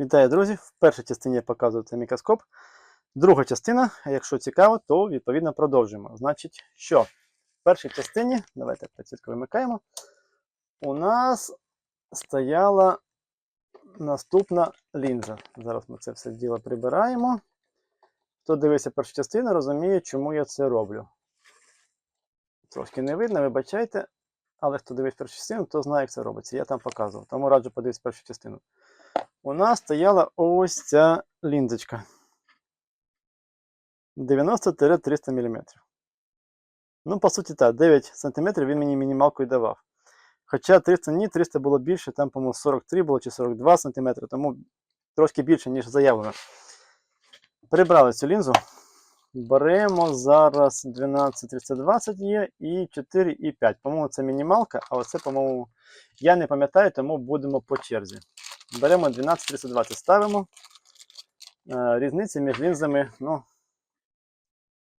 Вітаю, друзі! В першій частині я показую цей мікроскоп. Друга частина, якщо цікаво, то відповідно продовжуємо. Значить, що? В першій частині, давайте підсвітку вимикаємо. У нас стояла наступна лінза. Зараз ми це все діло прибираємо. Хто дивився першу частину, розуміє, чому я це роблю. Трошки не видно, вибачайте. Але хто дивився першу частину, то знає, як це робиться. Я там показував. Тому раджу подивитися першу частину у нас стояла ось ця лінзочка 90-300 мм. Ну, по суті, так, 9 см він мені мінімалку і давав. Хоча 300 ні, 300 було більше, там, по-моєму, 43 було чи 42 см, тому трошки більше, ніж заявлено. Прибрали цю лінзу. Беремо зараз 12-320 є і 4 і 5. По-моєму, це мінімалка, а оце, по-моєму, я не пам'ятаю, тому будемо по черзі. Беремо 12-320, ставимо. Е, Різниця між лінзами, ну,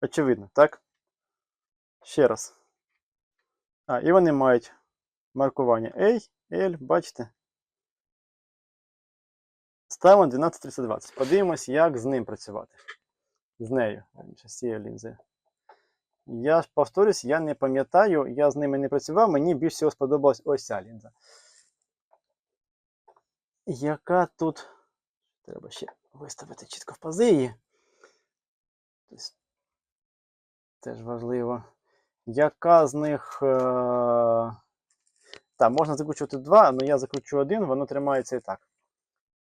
очевидно, так? Ще раз. А, і вони мають маркування A, L, бачите? Ставимо 12-320. Подивимось, як з ним працювати. З нею, з цією лінзою. Я ж повторюсь, я не пам'ятаю, я з ними не працював, мені більше всього сподобалась ось ця лінза. Яка тут. Треба ще виставити чітко в пази. Тобто, Теж важливо. Яка з них. Е... Так, можна закручувати два, але я закручу один, воно тримається і так.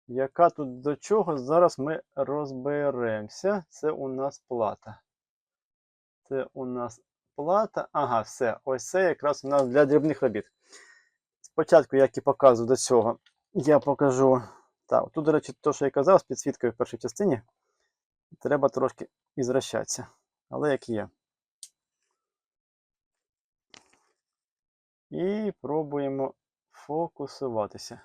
Яка тут до чого? Зараз ми розберемося. Це у нас плата. Це у нас плата. Ага, все. Ось це якраз у нас для дрібних робіт. Спочатку, як і показую до цього, я покажу. Так, тут, до речі, те, що я казав з підсвіткою в першій частині, треба трошки ізращатися. Але як є. І пробуємо фокусуватися.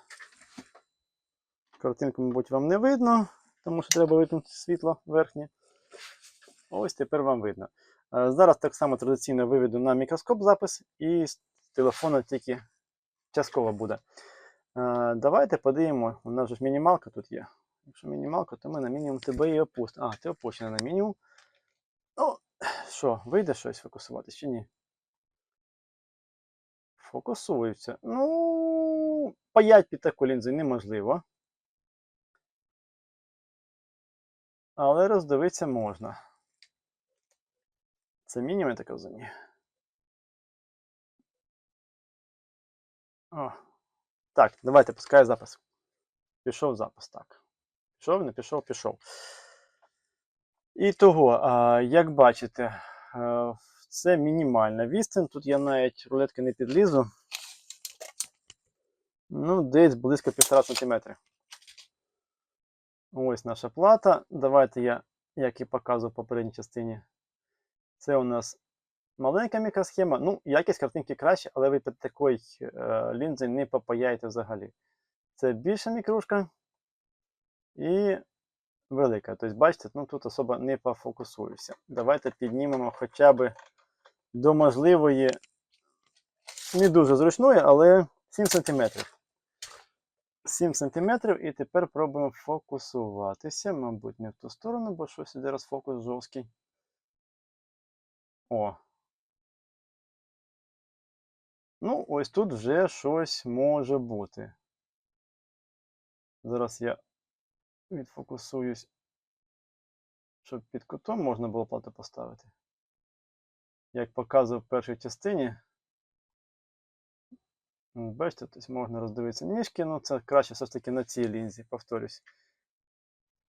Картинку, мабуть, вам не видно, тому що треба вимкнути світло верхнє. Ось тепер вам видно. Е, Зараз так само традиційно виведу на мікроскоп запис, і з телефона тільки частково буде. Е, Давайте подивимо. У нас же ж мінімалка тут є. Якщо мінімалка, то ми на мінімум тебе і опустимо. А, ти опущена на мінімум. Ну, що, вийде щось фокусуватись чи ні? Фокусується. Ну, паять під таку неможливо. Але роздивитися можна. Це мінімум, я так розумію. О. Так, давайте пускай запис. Пішов запис, так. Пішов, не пішов, пішов. І того, як бачите, е, це мінімальна відстань. Тут я навіть рулетки не підлізу. Ну, десь близько 1,5 см. Ось наша плата. Давайте я, як і показував в попередній частині. Це у нас маленька мікросхема. Ну, якість картинки краще, але ви під такою е, лінзою не попаяєте взагалі. Це більша мікрушка і велика. Тобто, бачите, ну, тут особо не пофокусуюся. Давайте піднімемо хоча б до можливої, не дуже зручної, але 7 см. 7 см і тепер пробуємо фокусуватися. Мабуть, не в ту сторону, бо щось іде розфокус жорсткий. О. Ну, ось тут вже щось може бути. Зараз я відфокусуюсь, щоб під кутом можна було плату поставити. Як показував в першій частині. Бачите, тобто можна роздивитися ніжки, ну це краще все ж таки на цій лінзі, повторюсь.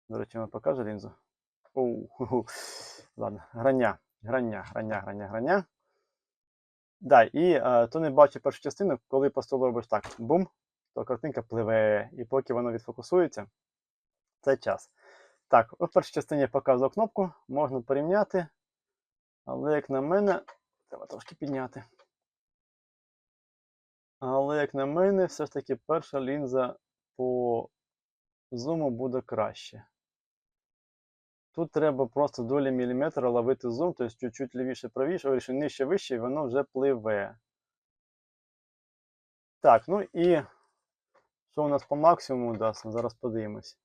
До речі, вона покаже лінзу. Оу. Ладно, грання, грання, грання, грання, грання. Да, і е, то не бачу першу частину, коли по столу робиш так, бум, то картинка пливе, і поки воно відфокусується, це час. Так, у першій частині я показував кнопку, можна порівняти. Але, як на мене, треба трошки підняти. Але, як на мене, все ж таки перша лінза по зуму буде краще. Тут треба просто долі міліметра ловити зум, тобто чуть-чуть лівіше правіше, вирішив нижче вище, і воно вже пливе. Так, ну і Що у нас по максимуму дасть? Зараз подивимось.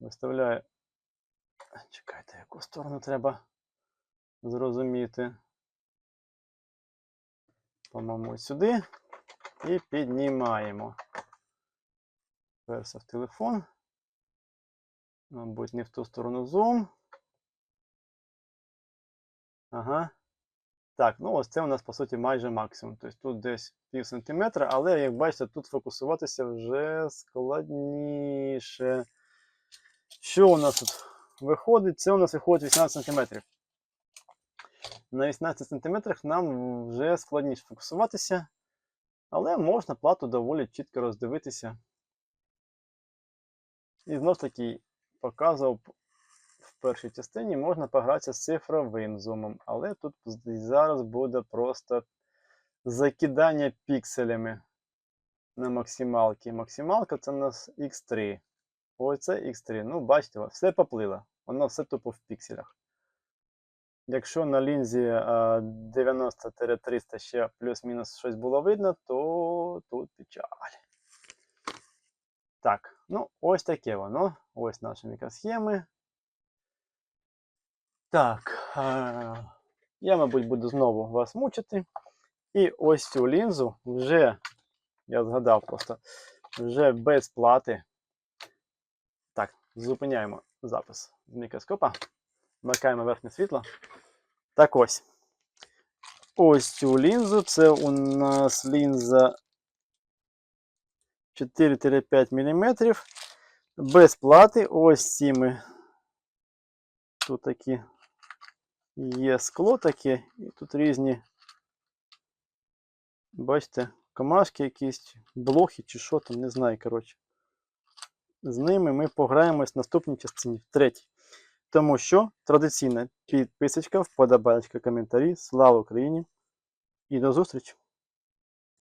Виставляю. Чекайте, яку сторону треба зрозуміти. По-моєму, сюди. І піднімаємо. Перся в телефон. Мабуть, не в ту сторону зум. Ага. Так, ну ось це у нас по суті майже максимум. Тобто тут десь пів сантиметра, але як бачите, тут фокусуватися вже складніше. Що у нас тут виходить? Це у нас виходить 18 см. На 18 см нам вже складніше фокусуватися, але можна плату доволі чітко роздивитися. І знову ж таки показував в першій частині, можна погратися з цифровим зумом, але тут зараз буде просто закидання пікселями на максималки. Максималка це у нас X3. Ось це X3. Ну, бачите, все поплило. Воно все тупо в пікселях. Якщо на лінзі а, 90-300 ще плюс-мінус щось було видно, то тут печаль. Так, ну ось таке воно. Ось наші мікросхеми. Так, е, я, мабуть, буду знову вас мучити. І ось цю лінзу вже, я згадав просто, вже без плати. Так, зупиняємо запис з мікроскопа. Вмикаємо верхнє світло. Так ось. Ось цю лінзу. Це у нас лінза 4-5 мм. Без плати. Ось ці ми. Тут такі є скло таке, і тут різні, бачите, комашки якісь, блохи чи що там, не знаю, коротше. З ними ми пограємось в наступній частині, в третій. Тому що традиційна підписочка, вподобайка, коментарі. Слава Україні! І до зустрічі!